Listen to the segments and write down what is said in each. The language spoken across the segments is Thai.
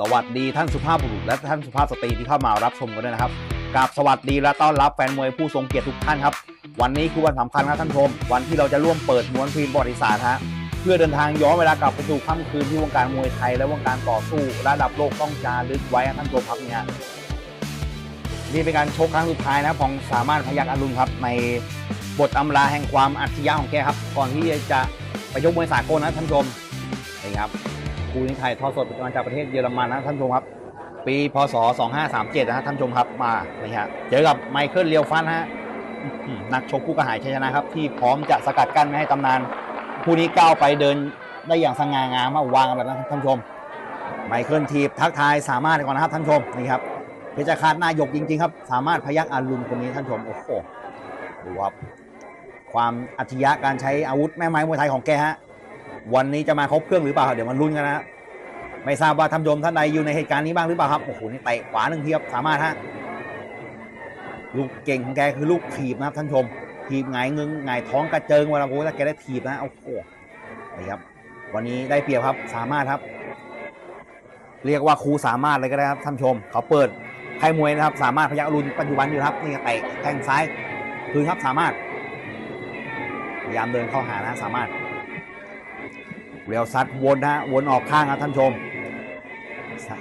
สวัสดีท่านสุภาพบุรุษและท่านสุภาพสตรีที่เข้ามารับชมกันด้วยนะครับกราบสวัสดีและต้อนรับแฟนมวยผู้ทรงเกียรติทุกท่านครับ วันนี้คือวันสำคัญครับท่านชม วันที่เราจะร่วมเปิดม้วนฟิล์มประวัติศาสตร์ฮะเพื่อเดินทางย้อนเวลากลับไปสู่ค่ำคืนที่วงการมวยไทยและวงการต่อสู้ระดับโลกต้องจารึกไว้ท่านชมครับเนี่ยนี่เป็นการชกครั้งสุดท้ายนะครับของสามารถพยักอรุณครับในบทอำลาแห่งความอัจฉริยะของแกครับ ก่อนที่จะไปยกมวยสากลนะท่านชมนี่ครับ คู่นี้ไทยทอดสดมาจากประเทศเยอรมันนะท่านผู้ชมครับ ปีพศ 2537 นะฮะท่านผู้ชมครับมานี่ฮะเจอกับไมเคิลเลียวฟันฮะนักชกคู่กระหายชัยชนะครับ ที่พร้อมจะสกัดกั้นไม่ให้ตำนานคู่นี้ก้าวไปเดินได้อย่างสง่างามมากวางแบบนั้นท่านผู้ชม ไมเคิลทีบทักทายสามารถก่อนนะครับท่านผู้ชมนี่ครับเพชรคาดหน้าหยกจริงๆครับ สามารถพยักอารุณคนนี้ท่านผู้ชมโอ้โหดูครับความอัจฉริยะการใช้อาวุธแม่ไม้มวยไทยของแกฮะ วันนี้จะมาครบเครื่องหรือเปล่าเดี๋ยวมันลุ้นกันนะไม่ทราบว่าท่านชมท่านใดอยู่ในเหตุการณ์นี้บ้างหรือเปล่าครับโอ้โหนี่เตะขวาหนึ่งทีครับสามารถฮะลูกเก่งของแกคือลูกถีบนะครับท่านชมถีบหงายเงึงหงายท้องกระเจิงเวลาโอ้ถ้าแกได้ถีบนะโอ้โหนี่ครับ วันนี้ได้เปรียบครับสามารถครับ เรียกว่าครูสามารถเลยก็ได้ครับท่านชม เขาเปิดค่มวยนะครับ สามารถพยักรุณปัจจุบันอยู่ครับนี่เตะแทงซ้าย คืนครับสามารถพยายามเดินเข้าหานะสามารถ เรียวซัดวนนะฮะวนออกข้างครับท่านชมสา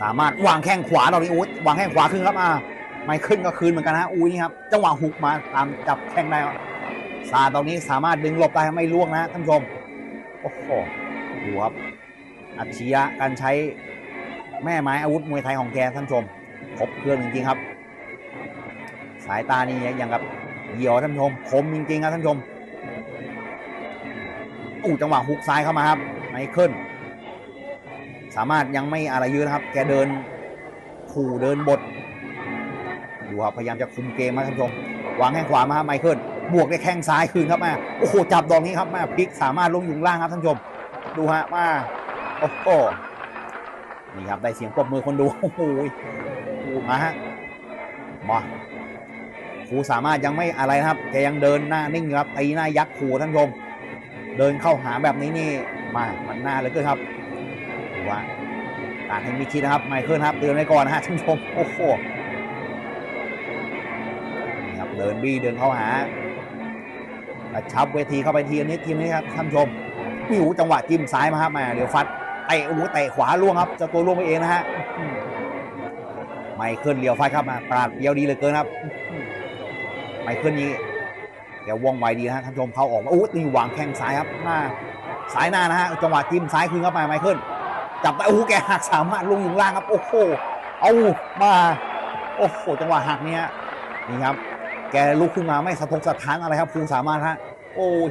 สามารถวางแข้งขวาเรานี่อุ้ยวางแข้งขวาขึ้นครับอ่าไม่ขึ้นก็คืนเหมือนกันฮะอุ้ยนี่ครับจังหวะหุกมาตามจับแข้งได้ครับซาตรงนี้สามารถดึงหลบได้ไม่ล่วงนะฮะท่านชมโอ้โหดูครับอัจฉริยะการใช้แม่ไม้อาวุธมวยไทยของแกท่านชมครบเครื่องจริงๆครับ สายตานี่อย่างกับเหยี่ยวท่านชมคมจริงๆครับท่านชม อู้จังหวะฮุกซ้ายเข้ามาครับไมเคิลสามารถยังไม่อะไรยอะนะครับ แกเดินขู่เดินบทดูครับพยายามจะคุมเกมมาท่านผู้ชมวางแข้งขวามาครับไมเคิลบวกด้แข้งซ้ายคืนครับมาโอ้โหจับดอกนี้ครับมาพลิกสามารถลงยู่งล่างครับท่านผู้ชมดูฮะมาโอ้โหนี่ครับได้เสียงปรบมือคนดูโอ้โหมาฮะมาครูสามารถยังไม่อะไรนะครับแกยังเดินหน้านิ่งครับตีหน้ายักษ์ขู่ท่านผู้ชม เดินเข้าหาแบบนี้นี่มามันน่าเลยก็ครับว่าการให้มิคิดนะครับไมเคิลครับเตือนไว้ก่อนนะฮะท่านผู้ชมโอ้โหครับเดินบี้เดินเข้าหากระชับเวทีเข้าไปทีนิดทีนี้ครับท่านผู้ชมวิวจังหวะจิ้มซ้ายมาครับมาเดี๋ยวฟัดเตะโอ้โหเตะขวาล่วงครับจะตัวล่วงไปเองนะฮะอื้อหือไมเคิลเลี้ยวฟัดครับมาปราดเดียวดีเลือเกินครับไมเคิลนี้ กว่องไวดีนะฮะท่านชมเขาออกมาอู้นี่วางแข้งซ้ายครับหน้าสายหน้านะฮะจังหวะจิ้มซ้ายคืนเข้าไปไมเคิลจับไปโอ้โหแกหักสามารถลงอยู่ข้างล่างครับโอ้โหเอามาโอ้โหจังหวะหักเนี้ยนี่ครับ แกลุกขึ้นมาไม่สะทกสะท้านอะไรครับครูสามารถฮะโอ้ย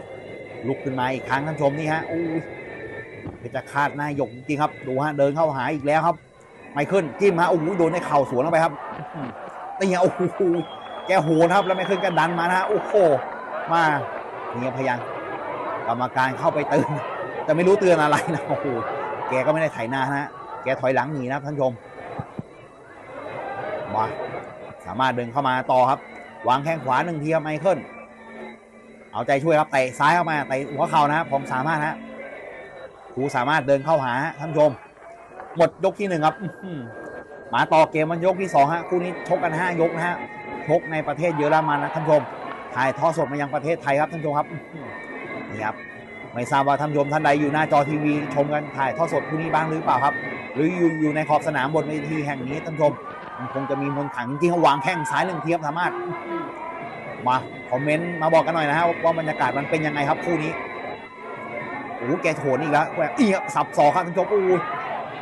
ลุกขึ้นมาอีกครั้งท่านชมนี่ฮะโอ้ยเพชรคาดหน้าหยกจริงครับ ดูฮะเดินเข้าหาอีกแล้วครับ ไมเคิลจิ้มฮะโอ้โหโดนในเข่าสวนเข้าไปครับนี่ฮะโอ้โหแกโหนครับแล้วไมเคิลก็ดันมานะฮะโอ้โห มาเนี่ยพยายามกรรมการเข้าไปเตือนแต่ไม่รู้เตือนอะไรนะโอ้โหแกก็ไม่ได้ไถหน้านะฮะแกถอยหลังหนีนะท่านชมมาสามารถเดินเข้ามาต่อครับ วางแข้งขวาหนึ่งทีครับไมเคิลเอาใจช่วยครับเตะซ้ายเข้ามาเตะหัวเข่านะครับผมสามารถฮะครูสามารถเดินเข้าหาท่านชม หมดยกที่หนึ่งครับมาต่อเกมมันยกที่สองฮะคู่นี้ชกกันห้ายกนะฮะชกในประเทศเยอรมันนะท่านชม ถ่ายทอดสดมายังประเทศไทยครับท่านผู้ชมครับนี่ครับไม่ทราบว่าท่านผู้ชมท่านใดอยู่หน้าจอทีวีชมกันถ่ายทอดสดคู่นี้บ้างหรือเปล่าครับ หรืออยู่อยู่ในขอบสนามบนเวทีแห่งนี้ท่านผู้ชมมันคงจะมีมนขังจริงๆเขาวางแข้งซ้ายหนึ่งเทียบสามารถมาคอมเมนต์มาบอกกันหน่อยนะฮะว่าบรรยากาศมันเป็นยังไงครับคู่นี้โอ้โหแกโถนอีกแล้วแกอีกสับสอครับท่านผู้ชมโอ้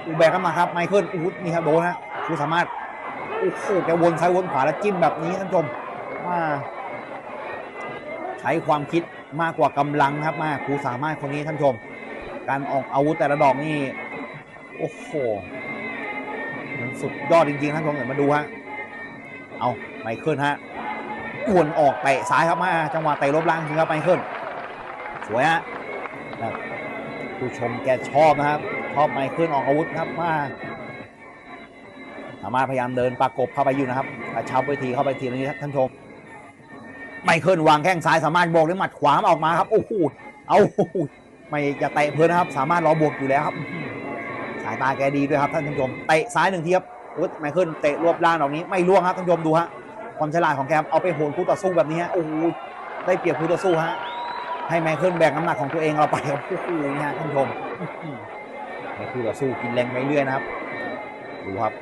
อูแบกกันมาครับไมเคิลอู้นี่ครับโดนฮะครูสามารถโอ้โหแกวนซ้ายวนขวาแล้วจิ้มแบบนี้ท่านผู้ชมว่า ใช้ความคิดมากกว่ากำลังครับ มากครูสามารถคนนี้ท่านชม การออกอาวุธแต่ละดอกนี่ โอ้โห มันสุดยอดจริงๆท่านผู้ชมเดี๋ยวมาดูฮะ เอาไมเคิลฮะอ้วนออกเตะซ้ายครับมา จังหวะเตะลบล่างจริงครับไมเคิลสวยฮะแบบผู้ชมแกชอบนะครับ ชอบไมเคิลออกอาวุธครับมาสามารถพยายามเดินประกบเข้าไปอยู่นะครับกระชับเวทีเข้าไปทีนี้ท่านชม ไมเคิลวางแข้งซ้ายสามารถโบกด้วยหมัดขวามออกมาครับ โอ้โหเอาไม่จะเตะเพลินนะครับ สามารถรอบวกอยู่แล้วครับ สายตาแกดีด้วยครับท่านผู้ชมเตะซ้ายหนึ่งทีครับอุ๊ยไมเคิลเตะรวบล่างดอกนี้ไม่ล่วงครับท่านผู้ชมดูฮะความฉลาดของแกเอาไปโหนคู่ต่อสู้แบบนี้ฮะโอ้โหได้เปรียบคู่ต่อสู้ฮะให้ไมเคิลแบกน้ำหนักของตัวเองเราไปครับโอ้โหนี่ฮะท่านผู้ชมอื้อหือให้คู่ต่อสู้กินแรงไปเรื่อยนะครับดูครับ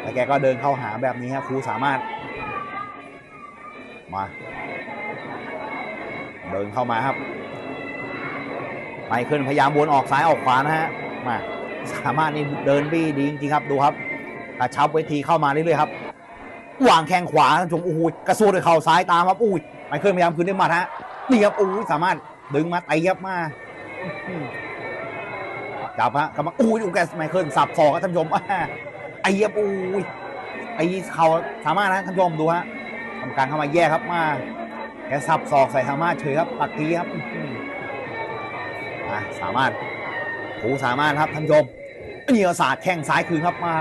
แล้วแกก็เดินเข้าหาแบบนี้ฮะครูสามารถ มา เดินเข้ามาครับไมเคิลพยายามวนออกซ้ายออกขวานะฮะมาสามารถนี่เดินบี้ดีจริงๆครับดูครับกระชับเวทีเข้ามาเรื่อยๆครับวางแข้งขวาท่านชมโอ้โหกระซวกด้วยเข่าซ้ายตามครับอุ้ยไมเคิลพยายามคืนด้วยหมัดฮะนี่ครับโอ้ยสามารถดึงมาไต่ยับมาจับฮะกำลังอุ้ยดูแกไมเคิลสับศอกครับท่านชมอ่าไอ้ยับอุ้ยไอ้เข่าสามารถนะท่านชมดูฮะ ทำการเข้ามาแยกครับมาแกสับศอกใส่สามารถเฉยครับปักทีครับสามารถผูสามารถครับท่านชมเหนียวศาสตร์แข้งซ้ายคืนครับมา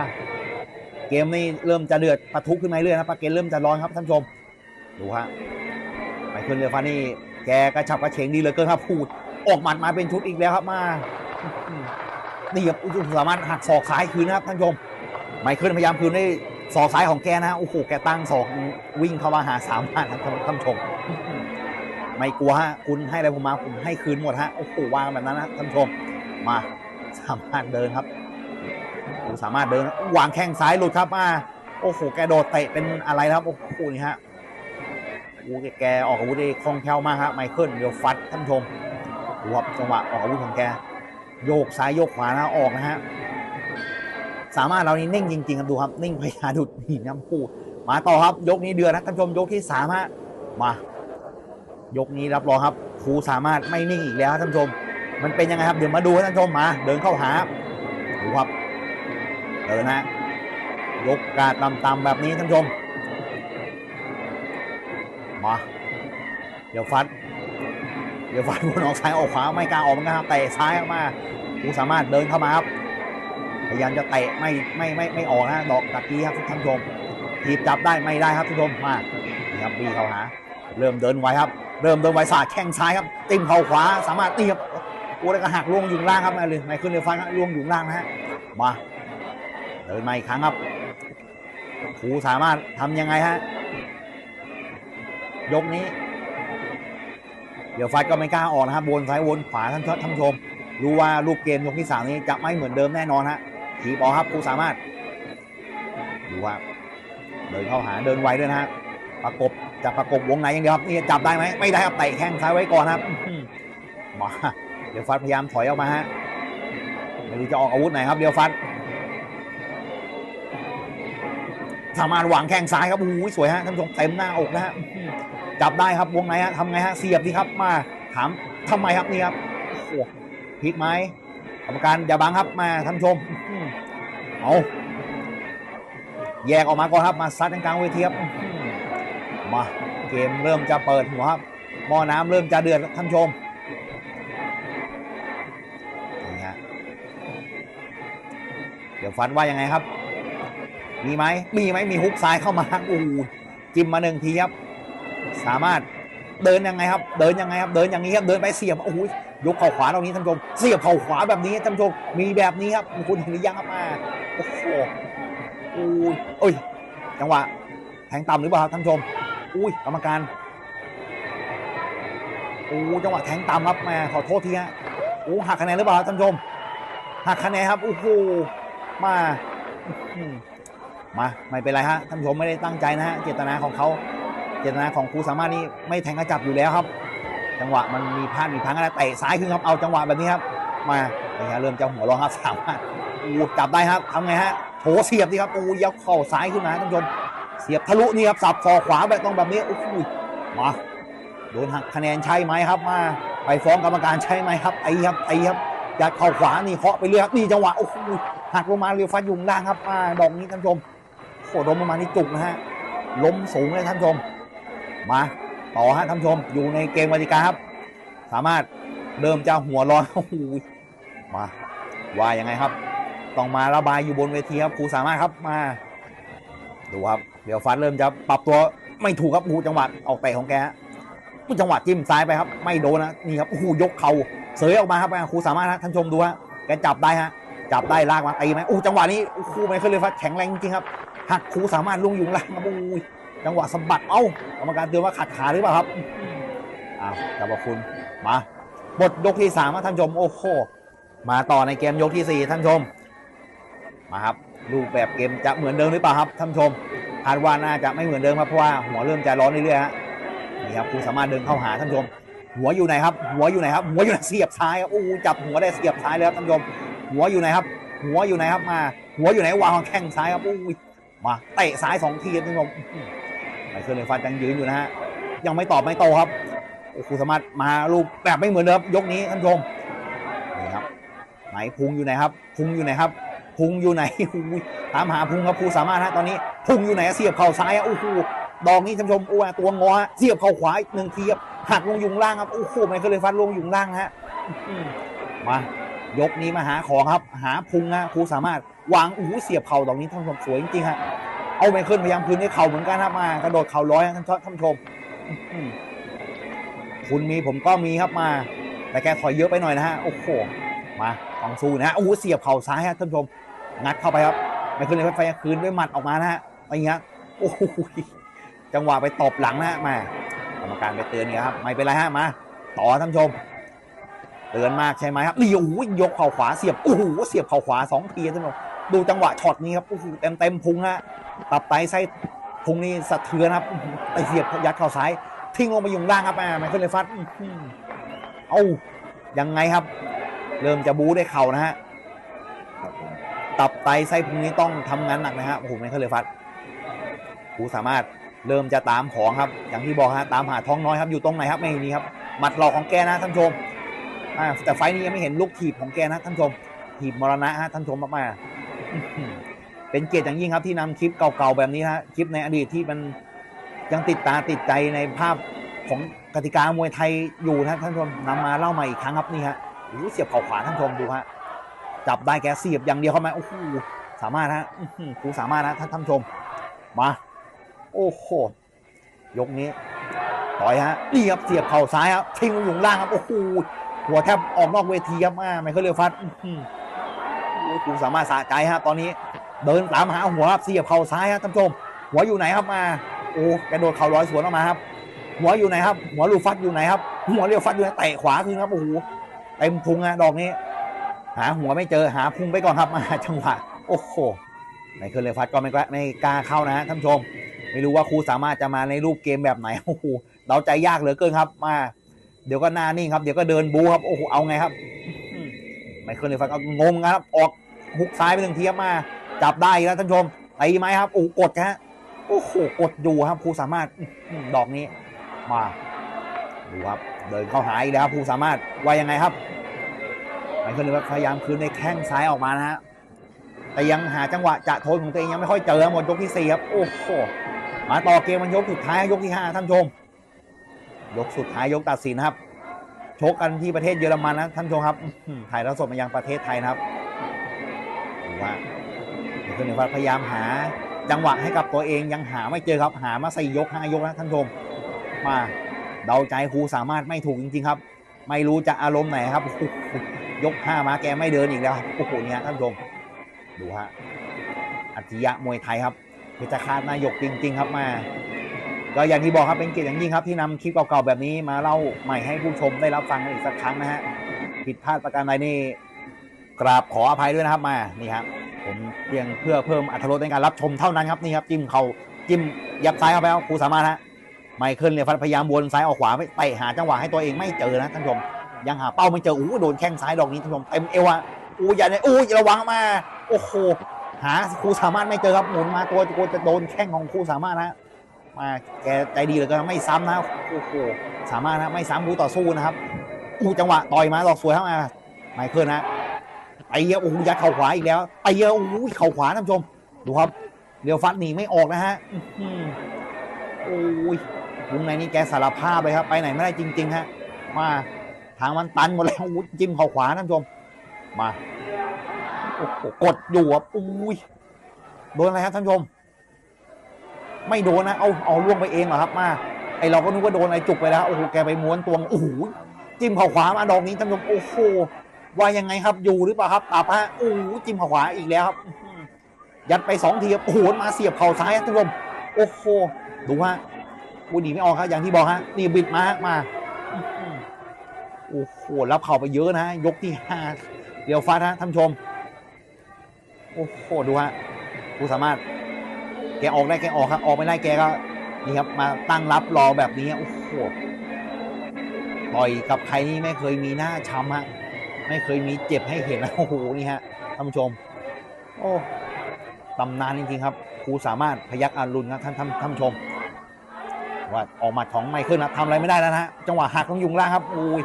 เกมนี้เริ่มจะเดือดปะทุขึ้นมาเรื่อยนะปะเกมเริ่มจะร้อนครับท่านชม ดูฮะไมเคิลเรือฟ้านี่แกกระฉับกระเฉงดีเหลือเกินครับพูดออกหมัดมาเป็นชุดอีกแล้วครับมานี่ครับสามารถหักศอกซ้ายคืนนะครับท่านชม ไมเคิลพยายามคืนได้ ศอกซ้ายของแกนะฮะโอ้โหแกตั้งศอกวิ่งเข้ามาหาสามารถครับท่านผู้ชม ไม่กลัวฮะคุณให้อะไรผมมาผมให้คืนหมดฮะโอ้โหวางแบบนั้นนะท่านผู้ชมมาสามารถเดินครับโอ้สามารถเดินวางแข้งซ้ายหลุดครับมาโอ้โหแกโดดเตะเป็นอะไรครับโอ้โหนี่ฮะโอ้แกออกอาวุธได้คล่องแคล่วมากครับไมเคิลเดี๋ยวฟัดท่านผู้ชมดูครับจังหวะออกอาวุธของแกโยกซ้ายโยกขวานะออกนะฮะ สามารถเรานี่นิ่งจริงๆครับดูครับ นิ่งพยาดุดหินน้ำพูมาต่อครับ ยกนี้เดือดนะท่านชมยกที่สามฮะมา ยกนี้รับรองครับครูสามารถไม่นิ่งอีกแล้วท่านชม มันเป็นยังไงครับเดี๋ยวมาดูท่านชมมา เดินเข้าหาดูครับเดินนะยกกาดต่ำๆแบบนี้ท่านชมมาเดี๋ยวฟัดเดี๋ยวฟัดวนออกซ้ายออกขวาไม่กล้าออกมือนกันครับเตะซ้ายออกมาครูสามารถเดินเข้ามาครับ พยายามจะเตะไม่ไม่ไม่ไม่ออกนะดอกตะกี้ครับท่านผู้ชมทีบจับได้ไม่ได้ครับท่านผู้ชมมานะครับบีเขาหา เริ่มเดินไวครับ เริ่มเดินไวสาดแข้งซ้ายครับติ้มเข่าขวาสามารถตีครับโอ้แล้วก็หักล่วงอยู่ข้างล่างครับมาเลยไม่ขึ้นเลยฟันล่วงอยู่ข้างล่างนะฮะมาเดินมาอีกครั้งครับครูสามารถทำยังไงฮะยกนี้ เดี๋ยวฟัดก็ไม่กล้าออกนะครับวนซ้ายวนขวาท่านท่านผู้ชม รู้ว่าลูกเกมยกที่สามนี้จะไม่เหมือนเดิมแน่นอนฮะ ถีบออกครับครูสามารถ ดูว่าเดินเข้าหาเดินไวด้วยนะฮะประกบจะประกบวงในอย่างเดียวครับนี่จับได้ไหมไม่ได้ครับเตะแข้งซ้ายไว้ก่อนครับหือมาเดี๋ยวฟัดพยายามถอยออกมาฮะไม่รู้จะออกอาวุธไหนครับเดี๋ยวฟัดสามารถวางแข้งซ้ายครับโอ้โหสวยฮะท่านผู้ชมเต็มหน้าอกนะฮะจับได้ครับวงในฮะทำไงฮะเสียบดีครับมาถามทำไมครับนี่ครับโอ้พลิกไหม กรรมการอย่าบังครับมาท่านชมเอาแยกออกมาก่อนครับมาซัดกลางเวทีครับมาเกมเริ่มจะเปิดหัวครับหม้อน้ำเริ่มจะเดือดท่านชมนี่ฮะเดี๋ยวฟันว่ายังไงครับ มีไหมมีไหมมีฮุกซ้ายเข้ามาโอ้จิ้มมาหนึ่งทีครับ สามารถเดินยังไงครับ เดินยังไงครับ เดินอย่างนี้ครับ เดินไปเสียบ โอ้โห ยกเข่าขวาตรงนี้ท่านผู้ชมเสียบเข่าขวาแบบนี้ท่านผู้ชมมีแบบนี้ครับคุณเห็นหรือยังครับมาโอ้โหโอ้ยเอ้ยจังหวะแทงต่ำหรือเปล่าครับท่านผู้ชมอุ้ยกรรมการโอ้จังหวะแทงต่ำครับม่ขอโทษทีฮะโอ้หักคะแนนหรือเปล่าท่านผู้ชมหักคะแนนครับโอ้โหมามาไม่เป็นไรฮะท่านผู้ชมไม่ได้ตั้งใจนะฮะเจตนาของเขาเจตนาของครูสามารถนี่ไม่แทงกระจับอยู่แล้วครับ จังหวะมันมีพลาดมีพังอะไรเตะซ้ายขึ้นครับเอาจังหวะแบบนี้ครับ มานี่ฮะเริ่มจะหัวร้อนครับสามารถโอ้จับได้ครับทำไงฮะโถเสียบดีครับอ้ยับเข่าซ้ายขึ้นมาท่านผู้ชมเสียบทะลุนี่ครับสับคอขวาแบบต้องแบบนี้โอ้โหมาโดนหักคะแนนใช่ไหมครับมา ไปฟ้องกรรมการใช่ไหมครับไอ้ครับไอ้ครับยัดเข่าขวานี่เคาะไปเรื่อยครับนี่จังหวะโอ้โหหักลงมาเรียวฟันยุงล่างครับมาดอกนี้ท่านผู้ชมโอ้โหล้มลงมานี่จุกนะฮะล้มสูงเลยท่านผู้ชมมา ต่อฮะท่านชมอยู่ในเกมกติกาครับ สามารถเริ่มจะหัวร้อนโอ้โหมาว่ายังไงครับ ต้องมาระบายอยู่บนเวทีครับครูสามารถครับมาดูครับเดี๋ยวฟันเริ่มจะปรับตัวไม่ถูกครับโอ้โหจังหวะออกเตะของแกฮะอู้จังหวะจิ้มซ้ายไปครับ ไม่โดนนะนี่ครับโอ้โหยกเข่าเสยออกมาครับครูสามารถฮะท่านชมดูฮะแกจับได้ฮะจับได้ลากมาตีไหมอู้จังหวะนี้โอ้โหไม่เคิลเลยฟัสแข็งแรงจริงครับหักครูสามารถลุงยุงล่างครับอู้ย จังหวะสะบัดเอ้ากรรมการเตือนว่าขัดขาหรือเปล่าครับอ้าวขอบคุณมาบทยกที่สามครับท่านชมโอ้โหมาต่อในเกมยกที่สี่ท่านชมมาครับรูปแบบเกมจะเหมือนเดิมหรือเปล่าครับท่านชมคาดว่าน่าจะไม่เหมือนเดิมครับเพราะว่าหัวเริ่มจะร้อนเรื่อยๆฮะนี่ครับครูสามารถเดินเข้าหาท่านชม หัวอยู่ไหนครับ หัวอยู่ไหนครับ หัวอยู่ไหนเสียบซ้ายครับโอ้จับหัวได้เสียบซ้ายเลยครับท่านชม หัวอยู่ไหนครับ หัวอยู่ไหนครับมา หัวอยู่ไหนวางแข้งซ้ายครับโอ้มาเตะซ้ายสองทีท่านชม ไมเคิลเลฟันยังยืนอยู่นะฮะ ยังไม่ตอบไม่โตครับ โอ้ครูสามารถมาลูกแบบไม่เหมือนเดิมยกนี้ท่านชมนี่ครับ ไหนพุงอยู่ไหนครับพุงอยู่ไหนครับพุงอยู่ไหนถามหาพุงครับครูสามารถฮะตอนนี้พุงอยู่ไหนเสียบเข่าซ้ายอะโอ้โหดอกนี้ท่านผู้ชมโอ้ตัวงอฮะเสียบเข่าขวาอีกหนึ่งทีครับหักลงยุงล่างครับโอ้โหไมเคิลเลยฟันลงยุงล่างฮะมายกนี้มาหาของครับ หาพุงฮะครูสามารถวางอู้หูเสียบเข่าตรงนี้ท่านผู้ชมสวยจริงๆฮะ เอาไมเคิลพยายามคืนด้วยเข่าเหมือนกันครับมากระโดดเข่าร้อยท่านท่านผู้ชมคุณมีผมก็มีครับมา แต่แกถอยเยอะไปหน่อยนะฮะโอ้โหมาต้องสู้นะฮะโอ้โหเสียบเข่าซ้ายฮะท่านผู้ชมงัดเข้าไปครับไมเคิลเลยฟันคืนด้วยหมัดออกมานะฮะอะไรเงี้ยโอ้โหจังหวะไปตบหลังนะฮะมากรรมการไปเตือนเนี่ยครับไม่เป็นไรฮะมาต่อท่านผู้ชม เตือนมากใช่ไหมครับนี่โอ้โหยกเข่าขวาเสียบโอ้โหเสียบเข่าขวาสองทีท่านผู้ชม ดูจังหวะช็อตนี้ครับโอ้โหเต็มเต็มพุงฮะตับไตไส้พุงนี่สะเทือนครับไปเสียบยัดเข่าซ้าย ทิ้งลงไปยุงล่างครับแม่ไมเคิลเลฟัสอื้อหือเอายังไงครับ เริ่มจะบู๊ได้วยเข่านะฮะตับไตไส้พุงนี้ต้องทำงานหนักนะฮะโอ้โหไมเคิลเลฟัสผู้สามารถเริ่มจะตามของครับ อย่างที่บอกฮะตามหาท้องน้อยครับอยู่ตรงไหนครับไม่มีครับหมัดหลอกของแกนะท่านชมแต่ไฟนี้ยังไม่เห็นลูกถีบของแกนะท่านชมถีบมรณะฮะท่านชมมากๆ เป็นเกียรติอย่างยิ่งครับที่นำคลิปเก่าๆแบบนี้ฮะคลิปในอดีตที่มันยังติดตาติดใจในภาพของกติกามวยไทยอยู่นะท่านผู้ชมนำมาเล่าใหม่อีกครั้งครับนี่ฮะโอ้เสียบเข่าขวาท่านผู้ชมดูฮะจับได้แกเสียบอย่างเดียวเข้ามาโอ้โหสามารถฮะอื้อหือครูสามารถนะท่านท่านชมมา โอ้โหยกนี้ต่อยฮะนี่ครับเสียบเข่าซ้ายครับทิ้งลงอยู่ล่างครับโอ้โหหัวแทบออกนอกเวทีครับมาไมเคิลเลฟัสอื้อหือโอ้โห คุณสามารถสะใจฮะตอนนี้เดินตามหาหัวครับเสียบเข่าซ้ายครับท่านผู้ชมหัวอยู่ไหนครับมาโอ้กระโดดเข่าร้อยสวนออกมาครับ หัวอยู่ไหนครับ หัวลูฟัดอยู่ไหนครับ หัวเรียวฟัดอยู่ไหนเตะขวาคืนครับโอ้โหเต็มพุงอะดอกนี้ หาหัวไม่เจอหาพุงไปก่อนครับมาจังหวะโอ้โหไมเคิลเลฟัสก็ไม่กล้าไม่กล้าเข้านะฮะท่านผู้ชม ไม่รู้ว่าครูสามารถจะมาในรูปเกมแบบไหนโอ้โหเดาใจยากเหลือเกินครับมา เดี๋ยวก็หน้านิ่งครับ เดี๋ยวก็เดินบูครับโอ้โหเอาไงครับอืมไมเคิลเลฟัสก็งงครับออก หุกซ้ายไปหนึ่งทีครับมา จับได้แล้วท่านชมตีไหมครับโอ้กดฮะโอ้โหกดอยู่ครับครูสามารถดอกนี้มาดูครับเดินเข้าหาอีกแล้วครับครูสามารถว่ายังไงครับไมเคิลเลฟัสพยายามคืนในแข้งซ้ายออกมานะฮะแต่ยังหาจังหวะจะโทนของตัวเองยังไม่ค่อยเจอหมดยกที่สี่ครับโอ้โหมาต่อเกมมันยกสุดท้ายยกที่ห้าท่านชม ยกสุดท้ายยกตัดสินครับชกกันที่ประเทศเยอรมันนะท่านชมครับถ่ายทอดสดมายังประเทศไทยนะครับ ว่าเดี๋ยวคุณนิวัฒน์พยายามหาจังหวะให้กับตัวเองยังหาไม่เจอครับหามาสี่ยกห้ายกนะท่านผู้ชมมาเดาใจครูสามารถไม่ถูกจริง ๆ ครับ ไม่รู้จะอารมณ์ไหนครับ ยกห้ามาแกไม่เดินอีกแล้วครับโอ้โหเนี่ยท่านผู้ชมดูฮะอัจฉริยะมวยไทยครับเพชรคาตนายกจริง ๆ ครับมาก็อย่างที่บอกครับเป็นเกียรติอย่างยิ่งครับที่นำคลิปเก่าๆแบบนี้มาเล่าใหม่ให้ผู้ชมได้รับฟังอีกสักครั้งนะฮะผิดพลาดประการใดนี่ กราบขออภัยด้วยนะครับมานี่ครับผมเพียงเพื่อเพิ่มอรรถรสในการรับชมเท่านั้นครับนี่ครับจิ้มเขาจิ้มยับซ้ายเข้าไปครับครูสามารถฮะไมเคิลเนี่ยพยายามวนซ้ายออกขวาไปเตะหาจังหวะให้ตัวเองไม่เจอนะท่านผู้ชมยังหาเป้าไม่เจออู้โดนแข้งซ้ายดอกนี้ท่านผู้ชมเต็มเอวอะอู้อย่าเนี่ยอู้อย่าระวังมา โอ้โหหาครูสามารถไม่เจอครับหมุนมาตัวจะโดนแข้งของครูสามารถนะมาแกใจดีเลือเกินไม่ซ้ำนะโอ้โหสามารถนะไม่ซ้ำคู่ต่อสู้นะครับอู้จังหวะต่อยมาดอกสวยครับมาไมเคิลนะ ไปเยอะโอ้โหยัดเข่าขวาอีกแล้วไปเยอะโอ้โหเข่าขวาท่านผู้ชม ดูครับเรียวฟัดหนีไม่ออกนะฮะอื้อหือโอ้ยวงในนี้แกสารภาพเลยครับ ไปไหนไม่ได้จริง ๆ ฮะ มาทางมันตันหมดแล้วอู้จิ้มเข่าขวาท่านผู้ชม มาโอ้โหกดอยู่อะอุ้ยโดนอะไรครับท่านผู้ชม ไม่โดนนะเอาเอาล่วงไปเองเหรอครับ มาไอเราก็นึกว่าโดนอะไรจุกไปแล้วโอ้โหแกไปม้วนตัวโอ้โหจิ้มเข่าขวามาดอกนี้ท่านผู้ชมโอ้โห ว่ายังไงครับอยู่หรือเปล่าครับปาบฮะโอ้จิ้มเข่าขวาอีกแล้วครับยัดไปสองทีครับโอ้โหมาเสียบเข่าซ้ายท่านผู้ชมโอ้โหดูฮะวูดีไม่ออกครับอย่างที่บอกฮะนี่บิดมามาโอ้โหรับเข่าไปเยอะนะฮะยกที่ห้าเดี๋ยวฟาดฮะท่านชม โอ้โหดูฮะผู้สามารถ แกออกได้แกออกครับ ออกไม่ได้แกก็นี่ครับมาตั้งรับรอแบบนี้โอ้โหต่อยกับใครนี่ไม่เคยมีหน้าช้ำฮะ ไม่เคยมีเจ็บให้เห็นนะโอ้โหนี่ฮะท่านผู้ชม โอ้ตำนานจริงๆครับครูสามารถพยักอารุณครับท่านท่านท่านชม ว่าออกมาของไมเคิลนะทำอะไรไม่ได้แล้วนะฮะจังหวะหักลงยุงล่างครับอุ้ย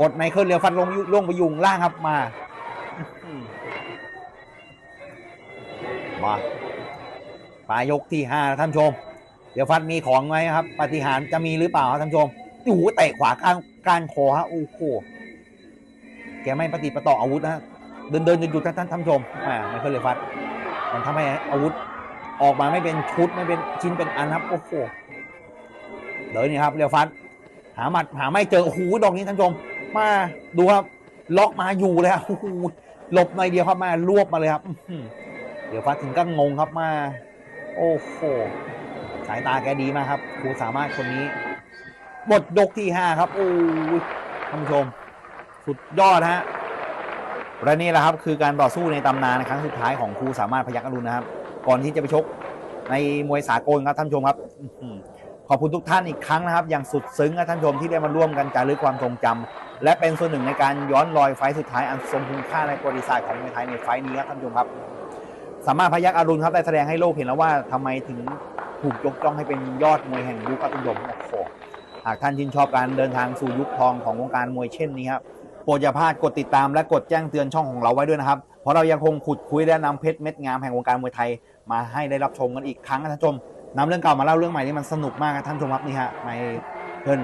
กดไมเคิลเร็วฟันลงยุลงไปยุงล่างครับมามาปลายกที่ห้าท่านชม เดี๋ยวฟัดมีของไหมครับ ปฏิหารจะมีหรือเปล่าท่านชมโอ้โหเตะขวากลางกลางคอฮะโอ้โห แกไม่ปฏิปต่ออาวุธนะเดินเดินหยุดๆท่านท่านท่านชมอ่าไม่เคยเลยฟัดมันทำให้อาวุธออกมาไม่เป็นชุดไม่เป็นชิ้นเป็นอันครับโอ้โหเลยนี่ครับเรียวฟัดหาหมัดหาไม่เจอโอ้โหดอกนี้ท่านชม มาดูครับ ล็อกมาอยู่เลยครับโอ้โหหลบหน่อยเดียวครับมารวบมาเลยครับเดี๋ยวฟัดถึงก็งงครับมา โอ้โหสายตาแกดีมากครับครูสามารถคนนี้หมดยกที่ห้าครับโอ้ท่านผู้ชม สุดยอดฮะและนี่แหละครับคือการต่อสู้ในตำนานครั้งสุดท้ายของครูสามารถพยักอรุณนะครับ ก่อนที่จะไปชกในมวยสากลครับท่านชมครับขอบคุณทุกท่านอีกครั้งนะครับ อย่างสุดซึ้งนะท่านชมที่ได้มาร่วมกันจารึกความทรงจำและเป็นส่วนหนึ่งในการย้อนรอยไฟสุดท้ายอันทรงคุณค่าในประวัติศาสตร์ของมวยไทยในไฟนี้ครับท่านชมครับ สามารถพยักอรุณครับได้แสดงให้โลกเห็นแล้วว่าทำไมถึงถูกยกย่องให้เป็นยอดมวยแห่งยุคครับท่านชมโอ้โหหากท่านชื่นชอบการเดินทางสู่ยุคทองของวงการมวยเช่นนี้ครับ ปรดอย่าพลาดกดติดตามและกดแจ้งเตือนช่องของเราไว้ด้วยนะครับ เพราะเรายังคงขุดคุยและนำเพชรเม็ดงามแห่งวงการมวยไทย มาให้ได้รับชมกันอีกครั้งนะท่านผู้ชมนำเรื่องเก่ามาเล่าเรื่องใหม่ที่มันสนุกมากครับท่านผู้ชมครับนี่ฮะในเพิ่อน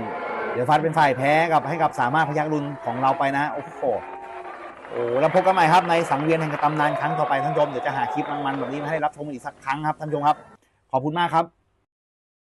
เดี๋ยวฟัดเป็นฝ่ายแพ้กับให้กับสามารถพยักรุณของเราไปนะโอ้โหโอ้แล้วพบกันใหม่ครับในสังเวียนแห่งตำนานครั้งต่อไปท่านผู้ชมเดี๋ยวจะหาคลิปมันๆแบบนี้มาให้รับชมอีกสักครั้งครับท่านผู้ชมครับ ขอบคุณมากครับ